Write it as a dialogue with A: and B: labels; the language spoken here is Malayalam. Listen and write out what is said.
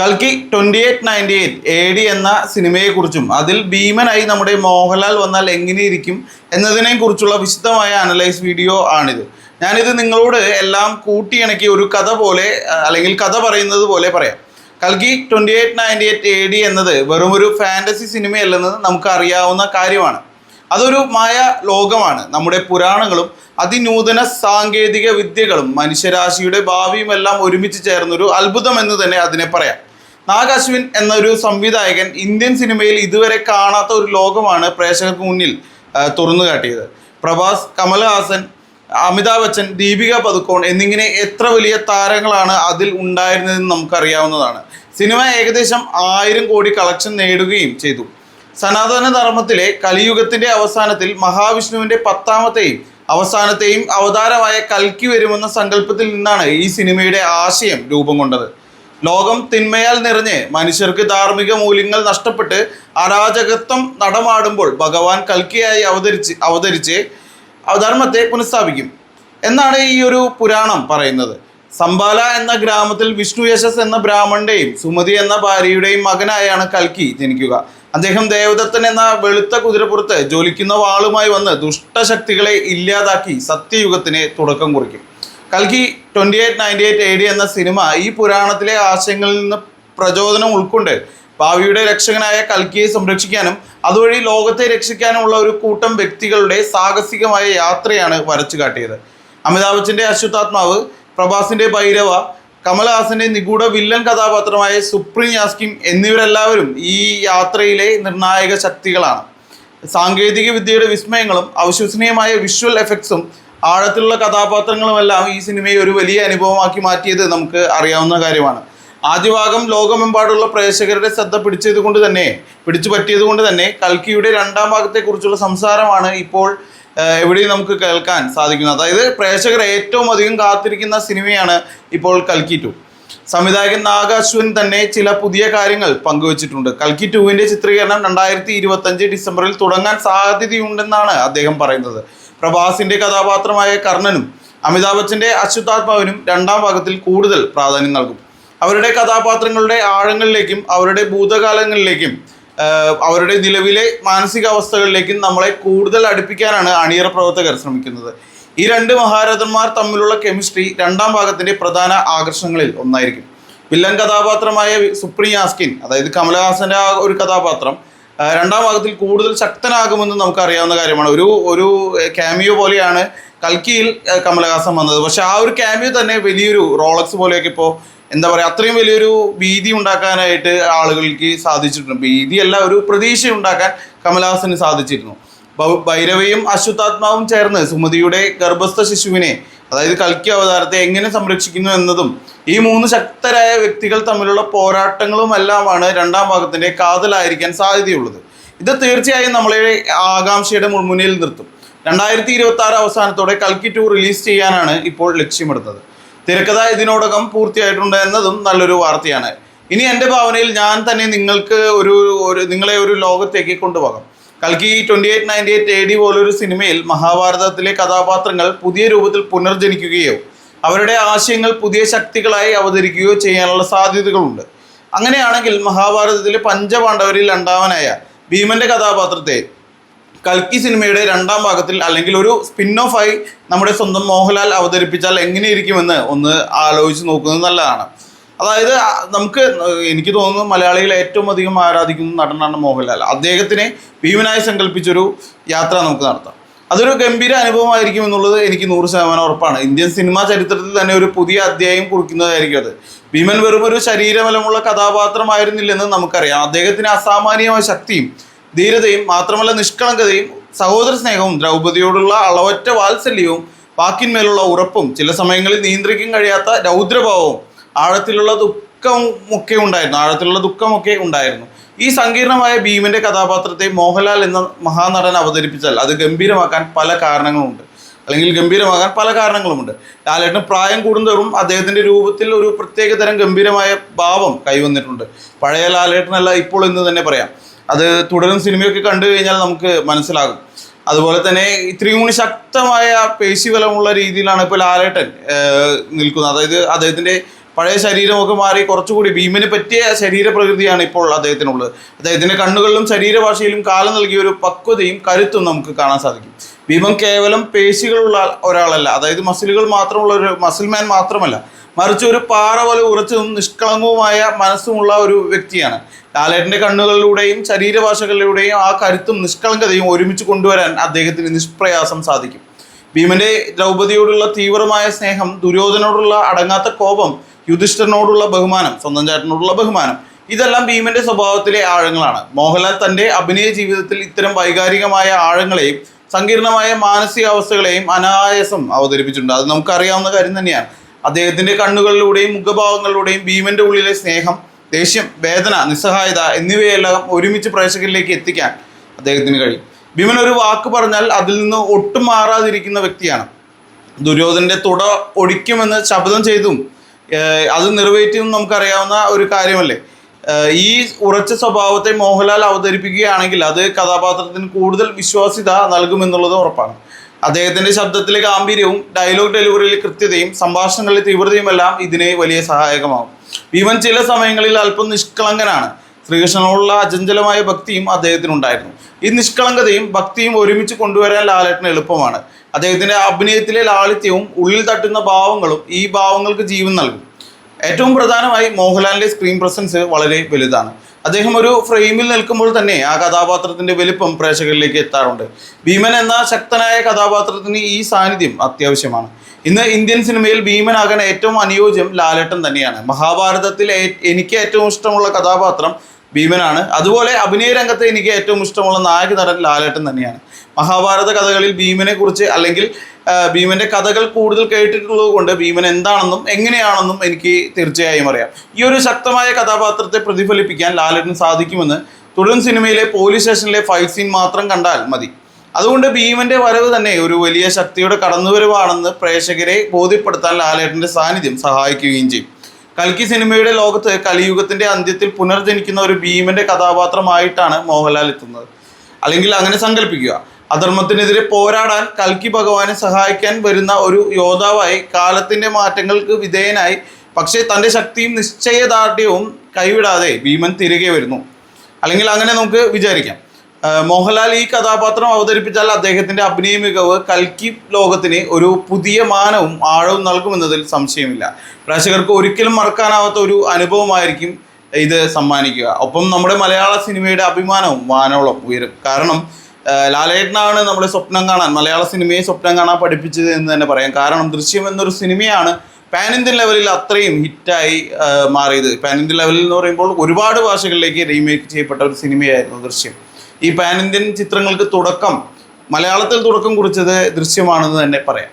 A: കൽക്കി twenty eight ninety eight A D എന്ന സിനിമയെക്കുറിച്ചും അതിൽ ഭീമനായി നമ്മുടെ മോഹൻലാൽ വന്നാൽ എങ്ങനെയിരിക്കും എന്നതിനെ കുറിച്ചുള്ള വിശദമായ അനലൈസ് വീഡിയോ ആണിത്. ഞാനിത് നിങ്ങളോട് എല്ലാം കൂട്ടിയിണക്കി ഒരു കഥ പോലെ അല്ലെങ്കിൽ കഥ പറയുന്നത് പോലെ പറയാം. കൽക്കി twenty eight ninety eight A D എന്നത് വെറും ഒരു ഫാന്റസി സിനിമയല്ലെന്ന് നമുക്ക് അറിയാവുന്ന കാര്യമാണ്. അതൊരു മായ ലോകമാണ്. നമ്മുടെ പുരാണങ്ങളും അതിനൂതന സാങ്കേതിക വിദ്യകളും മനുഷ്യരാശിയുടെ ഭാവിയും എല്ലാം ഒരുമിച്ച് ചേർന്നൊരു അത്ഭുതം എന്ന് തന്നെ അതിനെ പറയാം. നാഗാശ്വിൻ എന്നൊരു സംവിധായകൻ ഇന്ത്യൻ സിനിമയിൽ ഇതുവരെ കാണാത്ത ഒരു ലോകമാണ് പ്രേക്ഷകർക്ക് മുന്നിൽ തുറന്നു കാട്ടിയത്. പ്രഭാസ് കമൽഹാസൻ അമിതാഭ് ബച്ചൻ ദീപിക പതുക്കോൺ എന്നിങ്ങനെ എത്ര വലിയ താരങ്ങളാണ് അതിൽ ഉണ്ടായിരുന്നതെന്ന് നമുക്കറിയാവുന്നതാണ്. സിനിമ ഏകദേശം ആയിരം കോടി കളക്ഷൻ നേടുകയും ചെയ്തു. സനാതന ധർമ്മത്തിലെ കലിയുഗത്തിന്റെ അവസാനത്തിൽ മഹാവിഷ്ണുവിന്റെ പത്താമത്തെയും അവസാനത്തെയും അവതാരമായ കൽക്കി വരുമെന്ന സങ്കല്പത്തിൽ നിന്നാണ് ഈ സിനിമയുടെ ആശയം രൂപം കൊണ്ടത്. ലോകം തിന്മയാൽ നിറഞ്ഞ് മനുഷ്യർക്ക് ധാർമ്മിക മൂല്യങ്ങൾ നഷ്ടപ്പെട്ട് അരാജകത്വം നടമാടുമ്പോൾ ഭഗവാൻ കൽക്കിയായി അവതരിച്ച് അവതരിച്ച് ധർമ്മത്തെ പുനഃസ്ഥാപിക്കും. എന്നാണ് ഈ ഒരു പുരാണം പറയുന്നത്. സംബാല എന്ന ഗ്രാമത്തിൽ വിഷ്ണു യശസ് എന്ന ബ്രാഹ്മണന്റെയും സുമതി എന്ന ഭാര്യയുടെയും മകനായാണ് കൽക്കി ജനിക്കുക. അദ്ദേഹം ദേവദത്തൻ എന്ന വെളുത്ത കുതിരപ്പുറത്ത് ജ്വലിക്കുന്ന വാളുമായി വന്ന് ദുഷ്ടശക്തികളെ ഇല്ലാതാക്കി സത്യയുഗത്തിന് തുടക്കം കുറിക്കും. കൽക്കി twenty eight ninety eight A D എന്ന സിനിമ ഈ പുരാണത്തിലെ ആശയങ്ങളിൽ നിന്ന് പ്രചോദനം ഉൾക്കൊണ്ട് ഭാവിയുടെ രക്ഷകനായ കൽക്കിയെ സംരക്ഷിക്കാനും അതുവഴി ലോകത്തെ രക്ഷിക്കാനുമുള്ള ഒരു കൂട്ടം വ്യക്തികളുടെ സാഹസികമായ യാത്രയാണ് വരച്ചു കാട്ടിയത്. അമിതാഭ് ബച്ചന്റെ അശ്വത്താത്മാവ് പ്രഭാസിന്റെ ഭൈരവ കമൽഹാസന്റെ നിഗൂഢ വില്ലൻ കഥാപാത്രമായ സുപ്രീം യാസ്കിം എന്നിവരെല്ലാവരും ഈ യാത്രയിലെ നിർണായക ശക്തികളാണ്. സാങ്കേതിക വിദ്യയുടെ വിസ്മയങ്ങളും അവിശ്വസനീയമായ വിഷ്വൽ എഫക്ട്സും ആഴത്തിലുള്ള കഥാപാത്രങ്ങളുമെല്ലാം ഈ സിനിമയെ ഒരു വലിയ അനുഭവമാക്കി മാറ്റിയത് നമുക്ക് അറിയാവുന്ന കാര്യമാണ്. ആദ്യ ഭാഗം ലോകമെമ്പാടുള്ള പ്രേക്ഷകരുടെ ശ്രദ്ധ പിടിച്ചത് കൊണ്ട് തന്നെ പിടിച്ചു പറ്റിയത് കൊണ്ട് തന്നെ കൽക്കിയുടെ രണ്ടാം ഭാഗത്തെക്കുറിച്ചുള്ള സംസാരമാണ് ഇപ്പോൾ എവിടെയും നമുക്ക് കേൾക്കാൻ സാധിക്കുന്നു. അതായത് പ്രേക്ഷകർ ഏറ്റവും അധികം കാത്തിരിക്കുന്ന സിനിമയാണ് ഇപ്പോൾ കൽക്കി ടു. സംവിധായകൻ നാഗ തന്നെ ചില പുതിയ കാര്യങ്ങൾ പങ്കുവച്ചിട്ടുണ്ട്. കൽക്കി ടുവിന്റെ ചിത്രീകരണം രണ്ടായിരത്തി ഇരുപത്തഞ്ച് ഡിസംബറിൽ തുടങ്ങാൻ സാധ്യതയുണ്ടെന്നാണ് അദ്ദേഹം പറയുന്നത്. പ്രഭാസിന്റെ കഥാപാത്രമായ കർണനും അമിതാഭ് ബച്ചന്റെ അശ്വതാത്മാവിനും രണ്ടാം ഭാഗത്തിൽ കൂടുതൽ പ്രാധാന്യം നൽകും. അവരുടെ കഥാപാത്രങ്ങളുടെ ആഴങ്ങളിലേക്കും അവരുടെ ഭൂതകാലങ്ങളിലേക്കും അവരുടെ നിലവിലെ മാനസികാവസ്ഥകളിലേക്കും നമ്മളെ കൂടുതൽ അടുപ്പിക്കാനാണ് അണിയറ പ്രവർത്തകർ ശ്രമിക്കുന്നത്. ഈ രണ്ട് മഹാരഥന്മാർ തമ്മിലുള്ള കെമിസ്ട്രി രണ്ടാം ഭാഗത്തിന്റെ പ്രധാന ആകർഷണങ്ങളിൽ ഒന്നായിരിക്കും. വില്ലൻ കഥാപാത്രമായ സുപ്രീം ആസ്കിൻ അതായത് കമലഹാസന്റെ ആ ഒരു കഥാപാത്രം രണ്ടാം ഭാഗത്തിൽ കൂടുതൽ ശക്തനാകുമെന്ന് നമുക്ക് അറിയാവുന്ന കാര്യമാണ്. ഒരു ഒരു ക്യാമിയോ പോലെയാണ് കൽക്കിയിൽ കമലഹാസൻ വന്നത്. പക്ഷെ ആ ഒരു ക്യാമിയോ തന്നെ വലിയൊരു റോളക്സ് പോലെയൊക്കെ ഇപ്പോൾ എന്താ പറയുക അത്രയും വലിയൊരു ഭീതി ഉണ്ടാക്കാനായിട്ട് ആളുകൾക്ക് സാധിച്ചിട്ടുണ്ട്. ഭീതിയല്ല ഒരു പ്രതീക്ഷ ഉണ്ടാക്കാൻ കമലഹാസന് സാധിച്ചിരുന്നു. ഭൈരവയും അശ്വത്താത്മാവും ചേർന്ന് സുമതിയുടെ ഗർഭസ്ഥ ശിശുവിനെ അതായത് കൽക്കി അവതാരത്തെ എങ്ങനെ സംരക്ഷിക്കുന്നു എന്നതും ഈ മൂന്ന് ശക്തരായ വ്യക്തികൾ തമ്മിലുള്ള പോരാട്ടങ്ങളും എല്ലാമാണ് രണ്ടാം ഭാഗത്തിന്റെ കാതലായിരിക്കാൻ സാധ്യതയുള്ളത്. ഇത് തീർച്ചയായും നമ്മളെ ആകാംക്ഷയുടെ മുൻമുന്നിൽ നിർത്തും. രണ്ടായിരത്തി ഇരുപത്തി ആറ് അവസാനത്തോടെ കൽക്കി ടു റിലീസ് ചെയ്യാനാണ് ഇപ്പോൾ ലക്ഷ്യമിടുന്നത്. തിരക്കഥ ഇതിനോടകം പൂർത്തിയായിട്ടുണ്ട് എന്നതും നല്ലൊരു വാർത്തയാണ്. ഇനി എന്റെ ഭാവനയിൽ ഞാൻ തന്നെ നിങ്ങൾക്ക് ഒരു ഒരു നിങ്ങളെ ഒരു ലോകത്തേക്ക് കൊണ്ടുപോകാം. കൽക്കി twenty eight ninety eight A D പോലൊരു സിനിമയിൽ മഹാഭാരതത്തിലെ കഥാപാത്രങ്ങൾ പുതിയ രൂപത്തിൽ പുനർജനിക്കുകയോ അവരുടെ ആശയങ്ങൾ പുതിയ ശക്തികളായി അവതരിക്കുകയോ ചെയ്യാനുള്ള സാധ്യതകളുണ്ട്. അങ്ങനെയാണെങ്കിൽ മഹാഭാരതത്തിലെ പഞ്ചപാണ്ഡവരിൽ രണ്ടാമനായ ഭീമന്റെ കഥാപാത്രത്തെ കൽക്കി സിനിമയുടെ രണ്ടാം ഭാഗത്തിൽ അല്ലെങ്കിൽ ഒരു സ്പിൻ ഓഫ് ആയി നമ്മുടെ സ്വന്തം മോഹൻലാൽ അവതരിപ്പിച്ചാൽ എങ്ങനെയിരിക്കുമെന്ന് ഒന്ന് ആലോചിച്ച് നോക്കുന്നത് നല്ലതാണ്. അതായത് നമുക്ക് എനിക്ക് തോന്നുന്നു മലയാളികൾ ഏറ്റവും അധികം ആരാധിക്കുന്ന നടനാണ് മോഹൻലാൽ. അദ്ദേഹത്തിനെ ഭീമനായി സങ്കല്പിച്ചൊരു യാത്ര നമുക്ക് നടത്താം. അതൊരു ഗംഭീര അനുഭവമായിരിക്കും എന്നുള്ളത് എനിക്ക് നൂറ് ശതമാനം ഉറപ്പാണ്. ഇന്ത്യൻ സിനിമാ ചരിത്രത്തിൽ തന്നെ ഒരു പുതിയ അധ്യായം കുറിക്കുന്നതായിരിക്കും അത്. ഭീമൻ വെറും ഒരു ശരീരബലമുള്ള കഥാപാത്രമായിരുന്നില്ലെന്ന് നമുക്കറിയാം. അദ്ദേഹത്തിന് അസാമാന്യമായ ശക്തിയും ധീരതയും മാത്രമല്ല നിഷ്കളങ്കതയും സഹോദര സ്നേഹവും ദ്രൗപതിയോടുള്ള അളവറ്റ വാത്സല്യവും വാക്കിന്മേലുള്ള ഉറപ്പും ചില സമയങ്ങളിൽ നിയന്ത്രിക്കാൻ കഴിയാത്ത രൗദ്രഭാവവും ആഴത്തിലുള്ള ദുഃഖമൊക്കെ ഉണ്ടായിരുന്നു. ആഴത്തിലുള്ള ദുഃഖമൊക്കെ ഉണ്ടായിരുന്നു. ഈ സങ്കീർണമായ ഭീമന്റെ കഥാപാത്രത്തെ മോഹൻലാൽ എന്ന മഹാനടൻ അവതരിപ്പിച്ചാൽ അത് ഗംഭീരമാക്കാൻ പല കാരണങ്ങളുമുണ്ട്. അല്ലെങ്കിൽ ഗംഭീരമാകാൻ പല കാരണങ്ങളുമുണ്ട്. ലാലേട്ടന് പ്രായം കൂടുന്തോറും അദ്ദേഹത്തിന്റെ രൂപത്തിൽ ഒരു പ്രത്യേകതരം ഗംഭീരമായ ഭാവം കൈവന്നിട്ടുണ്ട്. പഴയ ലാലേട്ടനല്ല ഇപ്പോൾ എന്ന് തന്നെ പറയാം. അത് തുടരും സിനിമയൊക്കെ കണ്ടു കഴിഞ്ഞാൽ നമുക്ക് മനസ്സിലാകും. അതുപോലെ തന്നെ ഇത്രയും കൂടി ശക്തമായ പേശി ബലമുള്ള രീതിയിലാണ് ഇപ്പോൾ ലാലേട്ടൻ നിൽക്കുന്നത്. അതായത് അദ്ദേഹത്തിന്റെ പഴയ ശരീരമൊക്കെ മാറി കുറച്ചുകൂടി ഭീമന് പറ്റിയ ശരീരപ്രകൃതിയാണ് ഇപ്പോൾ അദ്ദേഹത്തിനുള്ളത്. അദ്ദേഹത്തിന്റെ കണ്ണുകളിലും ശരീരഭാഷയിലും കാലം നൽകിയ ഒരു പക്വതയും കരുത്തും നമുക്ക് കാണാൻ സാധിക്കും. ഭീമൻ കേവലം പേശികളുള്ള ഒരാളല്ല. അതായത് മസിലുകൾ മാത്രമുള്ള ഒരു മസിൽമാൻ മാത്രമല്ല മറിച്ച് ഒരു പാറ പോലെ ഉറച്ചതും നിഷ്കളങ്കവുമായ മനസ്സുമുള്ള ഒരു വ്യക്തിയാണ്. ലാലേട്ടന്റെ കണ്ണുകളിലൂടെയും ശരീരഭാഷകളിലൂടെയും ആ കരുത്തും നിഷ്കളങ്കതയും ഒരുമിച്ച് കൊണ്ടുവരാൻ അദ്ദേഹത്തിന് നിഷ്പ്രയാസം സാധിക്കും. ഭീമന്റെ ദ്രൗപതിയോടുള്ള തീവ്രമായ സ്നേഹം ദുര്യോധനോടുള്ള അടങ്ങാത്ത കോപം യുധിഷ്ഠിരനോടുള്ള ബഹുമാനം സ്വന്തം ചേട്ടനോടുള്ള ബഹുമാനം ഇതെല്ലാം ഭീമന്റെ സ്വഭാവത്തിലെ ആഴങ്ങളാണ്. മോഹൻലാൽ തന്റെ അഭിനയ ജീവിതത്തിൽ ഇത്തരം വൈകാരികമായ ആഴങ്ങളെയും സങ്കീർണമായ മാനസികാവസ്ഥകളെയും അനായാസം അവതരിപ്പിച്ചിട്ടുണ്ട്. അത് നമുക്കറിയാവുന്ന കാര്യം തന്നെയാണ്. അദ്ദേഹത്തിന്റെ കണ്ണുകളിലൂടെയും മുഖഭാവങ്ങളിലൂടെയും ഭീമന്റെ ഉള്ളിലെ സ്നേഹം ദേഷ്യം വേദന നിസ്സഹായത എന്നിവയെല്ലാം ഒരുമിച്ച് പ്രേക്ഷകരിലേക്ക് എത്തിക്കാൻ അദ്ദേഹത്തിന് കഴിയും. ഭീമൻ ഒരു വാക്ക് പറഞ്ഞാൽ അതിൽ നിന്ന് ഒട്ടും മാറാതിരിക്കുന്ന വ്യക്തിയാണ്. ദുര്യോധനന്റെ തുട ഒടിക്കുമെന്ന് ശബ്ദം ചെയ്തും അത് നിറവേറ്റിയും നമുക്കറിയാവുന്ന ഒരു കാര്യമല്ലേ? ഈ ഉറച്ച സ്വഭാവത്തെ മോഹൻലാൽ അവതരിപ്പിക്കുകയാണെങ്കിൽ അത് കഥാപാത്രത്തിന് കൂടുതൽ വിശ്വാസ്യത നൽകുമെന്നുള്ളത് ഉറപ്പാണ്. അദ്ദേഹത്തിന്റെ ശബ്ദത്തിലെ ഗാംഭീര്യവും ഡയലോഗ് ഡെലിവറിയിലെ കൃത്യതയും സംഭാഷണങ്ങളിലെ തീവ്രതയുമെല്ലാം ഇതിനെ വലിയ സഹായകമാകും. ഭീമൻ ചില സമയങ്ങളിൽ അല്പം നിഷ്കളങ്കനാണ്. ശ്രീകൃഷ്ണനോടുള്ള അചഞ്ചലമായ ഭക്തിയും അദ്ദേഹത്തിനുണ്ടായിരുന്നു. ഈ നിഷ്കളങ്കതയും ഭക്തിയും ഒരുമിച്ച് കൊണ്ടുവരാൻ ലാലേട്ടന് എളുപ്പമാണ്. അദ്ദേഹത്തിന്റെ അഭിനയത്തിലെ ലാളിത്യവും ഉള്ളിൽ തട്ടുന്ന ഭാവങ്ങളും ഈ ഭാവങ്ങൾക്ക് ജീവൻ നൽകും. ഏറ്റവും പ്രധാനമായി മോഹൻലാലിന്റെ സ്ക്രീൻ പ്രസൻസ് വളരെ വലുതാണ്. അദ്ദേഹം ഒരു ഫ്രെയിമിൽ നിൽക്കുമ്പോൾ തന്നെ ആ കഥാപാത്രത്തിന്റെ വലിപ്പം പ്രേക്ഷകരിലേക്ക് എത്താറുണ്ട്. ഭീമൻ എന്ന ശക്തനായ കഥാപാത്രത്തിന് ഈ സാന്നിധ്യം അത്യാവശ്യമാണ്. ഇന്ന് ഇന്ത്യൻ സിനിമയിൽ ഭീമനാകാൻ ഏറ്റവും അനുയോജ്യം ലാലേട്ടൻ തന്നെയാണ്. മഹാഭാരതത്തിൽ എനിക്ക് ഏറ്റവും ഇഷ്ടമുള്ള കഥാപാത്രം ഭീമനാണ്. അതുപോലെ അഭിനയ രംഗത്ത് എനിക്ക് ഏറ്റവും ഇഷ്ടമുള്ള നായക നടൻ ലാലേട്ടൻ തന്നെയാണ്. മഹാഭാരത കഥകളിൽ ഭീമനെ കുറിച്ച് അല്ലെങ്കിൽ ഭീമന്റെ കഥകൾ കൂടുതൽ കേട്ടിട്ടുള്ളത് കൊണ്ട് ഭീമൻ എന്താണെന്നും എങ്ങനെയാണെന്നും എനിക്ക് തീർച്ചയായും അറിയാം. ഈ ഒരു ശക്തമായ കഥാപാത്രത്തെ പ്രതിഫലിപ്പിക്കാൻ ലാലേട്ടന് സാധിക്കുമെന്ന് തുടരും സിനിമയിലെ പോലീസ് സ്റ്റേഷനിലെ ഫൈറ്റ് സീൻ മാത്രം കണ്ടാൽ മതി. അതുകൊണ്ട് ഭീമന്റെ വരവ് തന്നെ ഒരു വലിയ ശക്തിയുടെ കടന്നുവരവാണെന്ന് പ്രേക്ഷകരെ ബോധ്യപ്പെടുത്താൻ ലാലേട്ടന്റെ സാന്നിധ്യം സഹായിക്കുകയും ചെയ്യും. കൽക്കി സിനിമയുടെ ലോകത്ത് കലിയുഗത്തിന്റെ അന്ത്യത്തിൽ പുനർജനിക്കുന്ന ഒരു ഭീമന്റെ കഥാപാത്രമായിട്ടാണ് മോഹൻലാൽ എത്തുന്നത്. അല്ലെങ്കിൽ അങ്ങനെ സങ്കല്പിക്കുക. അധർമ്മത്തിനെതിരെ പോരാടാൻ കൽക്കി ഭഗവാനെ സഹായിക്കാൻ വരുന്ന ഒരു യോദ്ധാവായി കാലത്തിന്റെ മാറ്റങ്ങൾക്ക് വിധേയനായി പക്ഷേ തന്റെ ശക്തിയും നിശ്ചയദാർഢ്യവും കൈവിടാതെ ഭീമൻ തിരികെ വരുന്നു. അല്ലെങ്കിൽ അങ്ങനെ നമുക്ക് വിചാരിക്കാം. മോഹൻലാൽ ഈ കഥാപാത്രം അവതരിപ്പിച്ചാൽ അദ്ദേഹത്തിന്റെ അഭിനയ മികവ് കൽക്കി ലോകത്തിന് ഒരു പുതിയ മാനവും ആഴവും നൽകുമെന്നതിൽ സംശയമില്ല. പ്രേക്ഷകർക്ക് ഒരിക്കലും മറക്കാനാവാത്ത ഒരു അനുഭവമായിരിക്കും ഇത് സമ്മാനിക്കുക. ഒപ്പം നമ്മുടെ മലയാള സിനിമയുടെ അഭിമാനവും വാനോളം ഉയരും. കാരണം ലാലേട്ടനാണ് നമ്മുടെ സ്വപ്നം കാണാൻ മലയാള സിനിമയെ സ്വപ്നം കാണാൻ പഠിപ്പിച്ചത് എന്ന് തന്നെ പറയാം. കാരണം ദൃശ്യം എന്നൊരു സിനിമയാണ് പാൻ ഇന്ത്യൻ ലെവലിൽ അത്രയും ഹിറ്റായി മാറിയത്. പാൻ ഇന്ത്യൻ ലെവലിൽ എന്ന് പറയുമ്പോൾ ഒരുപാട് ഭാഷകളിലേക്ക് റീമേക്ക് ചെയ്യപ്പെട്ട ഒരു സിനിമയായിരുന്നു ദൃശ്യം. ഈ പാൻ ഇന്ത്യൻ ചിത്രങ്ങൾക്ക് തുടക്കം മലയാളത്തിൽ തുടക്കം കുറിച്ചത് ദൃശ്യമാണെന്ന് തന്നെ പറയാം.